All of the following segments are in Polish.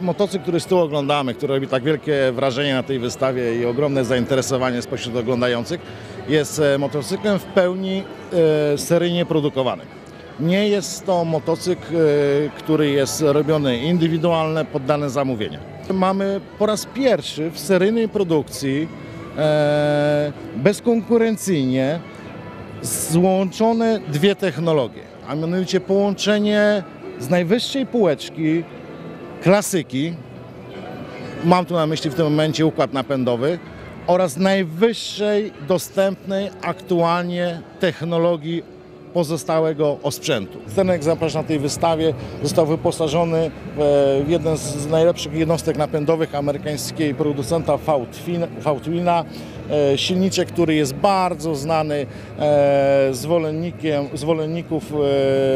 Motocykl, który z tyłu oglądamy, który robi tak wielkie wrażenie na tej wystawie i ogromne zainteresowanie spośród oglądających, jest e, motocyklem w pełni e, seryjnie produkowanym. Nie jest to motocykl, e, który jest robiony indywidualnie, poddany zamówienia. Mamy po raz pierwszy w seryjnej produkcji bezkonkurencyjnie złączone dwie technologie, a mianowicie połączenie z najwyższej półeczki klasyki, mam tu na myśli w tym momencie układ napędowy, oraz najwyższej dostępnej aktualnie technologii pozostałego osprzętu. Ten egzemplarz na tej wystawie został wyposażony w jeden z najlepszych jednostek napędowych amerykańskiej producenta V-Twina. E, Silniczek, który jest bardzo znany e, zwolennikiem, zwolenników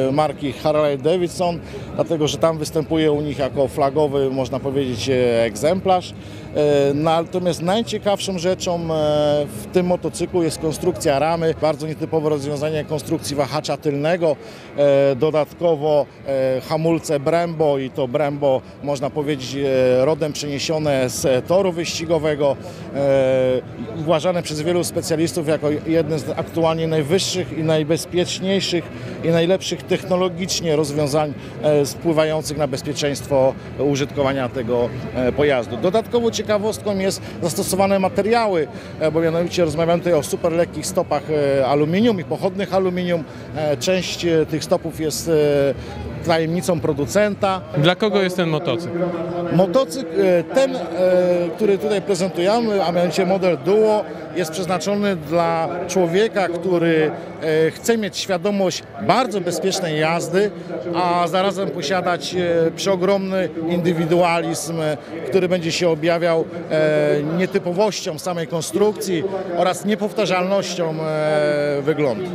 e, marki Harley Davidson, dlatego że tam występuje u nich jako flagowy, można powiedzieć, egzemplarz. Natomiast najciekawszą rzeczą w tym motocyklu jest konstrukcja ramy, bardzo nietypowe rozwiązanie konstrukcji wahacza tylnego, dodatkowo hamulce Brembo i to Brembo można powiedzieć rodem przeniesione z toru wyścigowego, uważane przez wielu specjalistów jako jedne z aktualnie najwyższych i najbezpieczniejszych i najlepszych technologicznie rozwiązań e, wpływających na bezpieczeństwo użytkowania tego e, pojazdu. Dodatkowo ciekawostką jest zastosowane materiały, e, bo mianowicie rozmawiamy tutaj o super lekkich stopach aluminium i pochodnych aluminium. Część tych stopów jest tajemnicą producenta. Dla kogo jest ten motocykl? Motocykl, e, ten, e, który tutaj prezentujemy, a mianowicie model Duo, jest przeznaczony dla człowieka, który e, chce mieć świadomość bardzo bezpiecznej jazdy, a zarazem posiadać przeogromny indywidualizm, który będzie się objawiał nietypowością samej konstrukcji oraz niepowtarzalnością wyglądu.